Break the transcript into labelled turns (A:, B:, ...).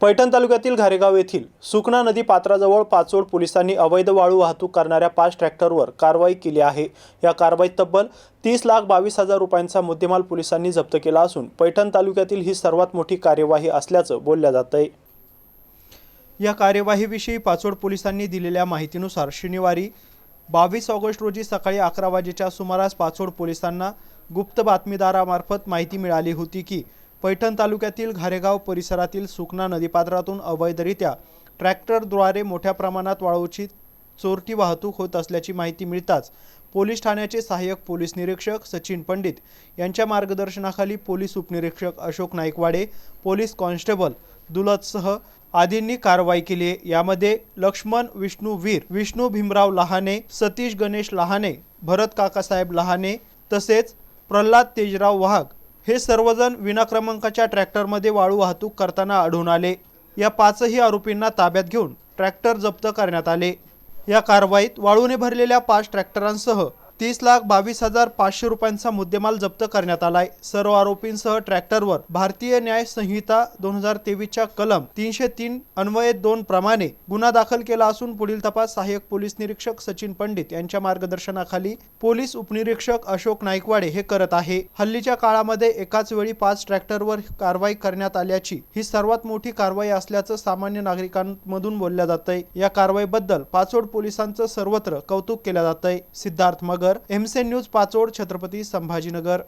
A: पैठण तालुक्यातील घारेगाव येथील सुकणा नदी पात्राजवळ पाचोड पोलिसांनी अवैध वाळू वाहतूक करणाऱ्या पाच ट्रॅक्टरवर कारवाई केली आहे. या कारवाईत तब्बल तीस लाख बावीस हजार रुपयांचा मुद्देमाल पोलिसांनी जप्त केला असून पैठण तालुक्यातील ही सर्वात मोठी कार्यवाही असल्याचं बोललं जात आहे या कार्यवाहीविषयी पाचोड पोलिसांनी दिलेल्या माहितीनुसार शनिवारी बावीस ऑगस्ट रोजी सकाळी अकरा वाजेच्या सुमारास पाचोड पोलिसांना गुप्त बातमीदारामार्फत माहिती मिळाली होती की पैठण तालुक्यातील घारेगाव परिसरातील सुकना नदीपात्रातून अवैधरित्या ट्रॅक्टरद्वारे मोठ्या प्रमाणात वाळूची चोरटी वाहतूक होत असल्याची माहिती मिळताच पोलीस ठाण्याचे सहाय्यक पोलीस निरीक्षक सचिन पंडित यांच्या मार्गदर्शनाखाली पोलीस उपनिरीक्षक अशोक नाईकवाडे पोलीस कॉन्स्टेबल दुलतसह आदींनी कारवाई केली आहे. यामध्ये लक्ष्मण विष्णू वीर विष्णू भीमराव लहाने सतीश गणेश लहाने भरत काकासाहेब लहाने तसेच प्रल्हाद तेजराव वाघ हे सर्वजण विनाक्रमांकाच्या ट्रॅक्टरमध्ये वाळू वाहतूक करताना आढळून आले. या पाचही आरोपींना ताब्यात घेऊन ट्रॅक्टर जप्त करण्यात आले. या कारवाईत वाळूने भरलेल्या पाच ट्रॅक्टरांसह तीस लाख बावीस हजार पाचशे रुपयांचा मुद्देमाल जप्त करण्यात आलाय. सर्व आरोपींसह ट्रॅक्टरवर भारतीय न्याय संहिता दोन हजार तेवीसच्या कलम तीनशे तीन अन्वये दोन प्रमाणे गुन्हा दाखल केला असून पुढील तपास सहाय्यक पोलीस निरीक्षक सचिन पंडित यांच्या मार्गदर्शनाखाली पोलीस उपनिरीक्षक अशोक नाईकवाडे हे करत आहे. हल्लीच्या काळामध्ये एकाच वेळी पाच ट्रॅक्टरवर कारवाई करण्यात आल्याची ही सर्वात मोठी कारवाई असल्याचं सामान्य नागरिकांमधून बोलल्या जात आहे या कारवाईबद्दल पाचोड पोलिसांचं सर्वत्र कौतुक केलं जात आहे सिद्धार्थ मगर एमसेन न्यूज पाचोड छत्रपती संभाजीनगर.